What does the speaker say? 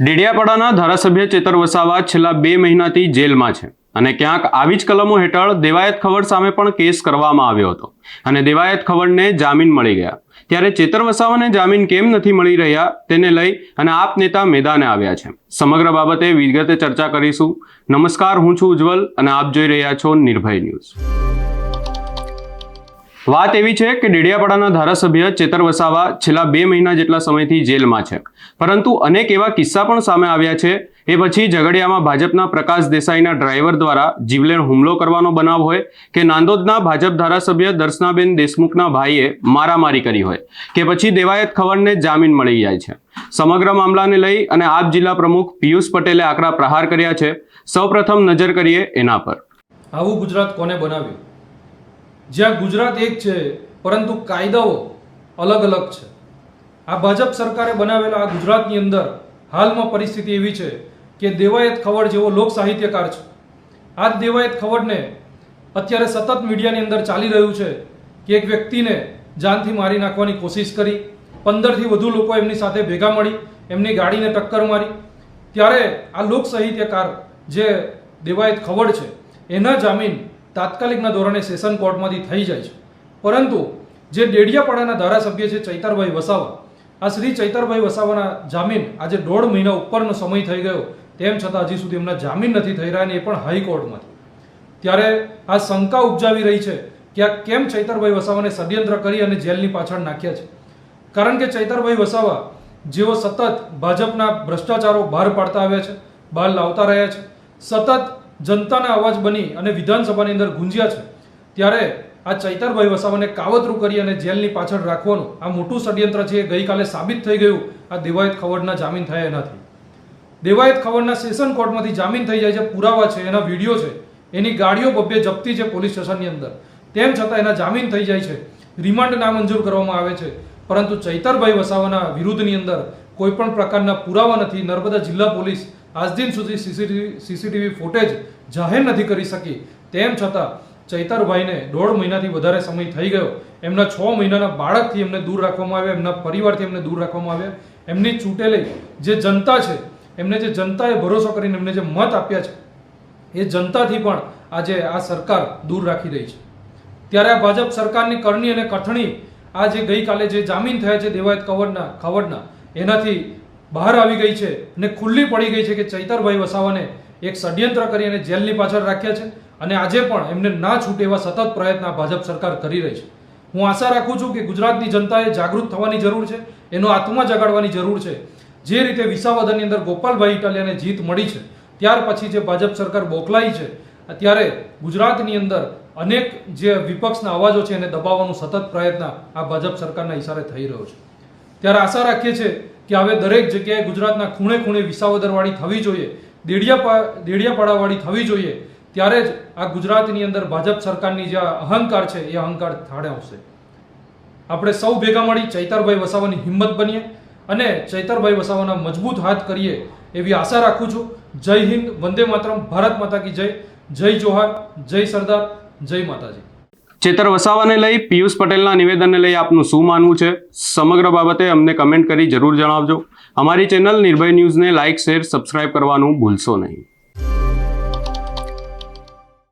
ડેડિયાપાડાના ધારાસભ્ય ચેતર વસાવા છેલ્લા બે મહિનાથી જેલમાં છે અને ક્યાંક આવી જ કલમો હેઠળ દેવાયત ખવડ સામે પણ કેસ કરવામાં આવ્યો હતો અને દેવાયત ખવડને જામીન મળી ગયા. ત્યારે ચેતર વસાવાને જામીન કેમ નથી મળી રહ્યા તેને લઈ અને આપ નેતા મેદાને આવ્યા છે. સમગ્ર બાબતે વિગતે ચર્ચા કરીશું. નમસ્કાર, હું છું ઉજ્જવલ અને આપ જોઈ રહ્યા છો નિર્ભય ન્યૂઝ. વાત એવી છે કે ડેડિયાપાડાના ધારાસભ્ય ચેતર વસાવા છેલ્લા બે મહિના જેટલા સમયથી જેલમાં છે. પરંતુ અનેક એવા કિસ્સા પણ સામે આવ્યા છે. એ પછી ઝઘડિયામાં ભાજપના પ્રકાશ દેસાઈના ડ્રાઈવર દ્વારા જીવલેણ હુમલો કરવાનો બનાવ હોય કે નાંદોદના ભાજપ ધારાસભ્ય દર્શનાબેન દેશમુખના ભાઈએ મારામારી કરી હોય કે પછી દેવાયત ખવડને જામીન મળી જાય છે. સમગ્ર મામલાને લઈ અને આપ જિલ્લા પ્રમુખ પિયુષ પટેલે આકરા પ્રહાર કર્યા છે. સૌપ્રથમ નજર કરીએ એના પર. આવું ગુજરાત કોને બનાવ્યું? જ્યાં ગુજરાત એક છે, પરંતુ કાયદાઓ અલગ અલગ છે. આ ભાજપ સરકારે બનાવેલા આ ગુજરાતની અંદર હાલમાં પરિસ્થિતિ એવી છે કે દેવાયત ખવડ જેવો લોક સાહિત્યકાર છે. આ દેવાયત ખવડને અત્યારે સતત મીડિયાની અંદર ચાલી રહ્યું છે કે એક વ્યક્તિને જાનથી મારી નાખવાની કોશિશ કરી, પંદરથી વધુ લોકો એમની સાથે ભેગા મળી, એમની ગાડીને ટક્કર મારી. ત્યારે આ લોક સાહિત્યકાર જે દેવાયત ખવડ છે, એના જામીન તાત્કાલિકના ધોરણે સેશન કોર્ટમાંથી થઈ જાય છે. પરંતુ જે ડેડિયાપાડાના ધારાસભ્ય છે ચૈતરભાઈ વસાવા, આ શ્રી ચૈતરભાઈ વસાવાના જામીન આજે દોઢ મહિના ઉપરનો સમય થઈ ગયો, તેમ છતાં હજી સુધી એમના જામીન નથી થઈ રહ્યા એ પણ હાઈકોર્ટમાંથી. ત્યારે આ શંકા ઉપજાવી રહી છે કે આ કેમ ચૈતરભાઈ વસાવાને ષડયંત્ર કરી અને જેલની પાછળ નાખ્યા છે. કારણ કે ચૈતરભાઈ વસાવા જેઓ સતત ભાજપના ભ્રષ્ટાચારો બહાર પાડતા આવ્યા છે, બહાર લાવતા રહ્યા છે. સતત જનતાના અવાજ બની અને વિધાનસભાની અંદર ગુંજ્યા છે. ત્યારે આ ચૈતરભાઈ વસાવાને કાવતરું કરી અને જેલની પાછળ રાખવાનું આ મોટું ષડયંત્ર છે એ ગઈકાલે સાબિત થઈ ગયું. આ દેવાયત ખવડના જામીન થયા એનાથી. દેવાયત ખવડના સેશન કોર્ટમાંથી જામીન થઈ જાય છે, પુરાવા છે, એના વીડિયો છે. એની ગાડીઓ બબ્બે જપ્તી છે પોલીસ સ્ટેશનની અંદર. તેમ છતાં એના જામીન થઈ જાય છે. રિમાન્ડ નામંજૂર કરવામાં આવે છે. પરંતુ ચૈતરભાઈ વસાવાના વિરુદ્ધની અંદર કોઈ પણ પ્રકારના પુરાવા નથી. નર્મદા જિલ્લા પોલીસ આજ દિન સુધી સીસીટીવી સીસીટીવી ફૂટેજ જાહેર નથી કરી શકી. તેમ છતાં, ચૈતરભાઈને દોઢ મહિનાથી વધારે સમય થઈ ગયો. એમના છ મહિનાના બાળકથી એમને દૂર રાખવામાં આવ્યા, એમના પરિવારથી એમને દૂર રાખવામાં આવ્યા. એમની ચૂંટેલી જે જનતા છે, એમને જે જનતાએ ભરોસો કરીને એમને જે મત આપ્યા છે, એ જનતાથી પણ આજે આ સરકાર દૂર રાખી રહી છે. ત્યારે આ ભાજપ સરકારની કરણી અને કથણી આ જે ગઈકાલે જે જામીન થયા છે દેવાયત કવડના ખવડના, એનાથી બહાર આવી ગઈ છે અને ખુલ્લી પડી ગઈ છે કે ચૈતરભાઈ વસાવાને એક ષડયંત્ર કરી અને જેલની પાછળ રાખ્યા છે અને આજે પણ એમને ના છૂટે એવા સતત પ્રયત્ન ભાજપ સરકાર કરી રહી છે. હું આશા રાખું છું કે ગુજરાતની જનતાએ જાગૃત થવાની જરૂર છે, એનો આત્મા જગાડવાની જરૂર છે. જે રીતે વિસાવદરની અંદર ગોપાલભાઈ ઇટાલિયાને જીત મળી છે, ત્યાર પછી જે ભાજપ સરકાર બોકલાઈ છે ત્યારે ગુજરાતની અંદર અનેક જે વિપક્ષના અવાજો છે એને દબાવવાનો સતત પ્રયત્ન આ ભાજપ સરકારના ઇશારે થઈ રહ્યો છે. ત્યારે આશા રાખીએ છીએ કે હવે દરેક જગ્યાએ ગુજરાતના ખૂણે ખૂણે વિસાવદરવાળી થવી જોઈએ દેડિયા દેડિયાપાડાવાળી થવી જોઈએ, ત્યારે જ આ ગુજરાતની અંદર ભાજપ સરકારની જે અહંકાર છે, એ અહંકાર થાળે આવશે. આપણે સૌ ભેગા મળી ચૈતરભાઈ વસાવાની હિંમત બનીએ અને ચૈતરભાઈ વસાવાના મજબૂત હાથ કરીએ એવી આશા રાખું છું. જય હિન્દ, વંદે માતરમ, ભારત માતા કી જય. જય જોહાર, જય સરદાર, જય માતાજી. ચેતર વસાવાને લઈ પિયુષ પટેલના નિવેદનને લઈ આપનું શું માનવું છે? સમગ્ર બાબતે અમને કમેન્ટ કરી જરૂર જણાવજો. અમારી ચેનલ નિર્ભય ન્યૂઝને લાઇક, શેર, સબસ્ક્રાઇબ કરવાનું ભૂલશો નહીં.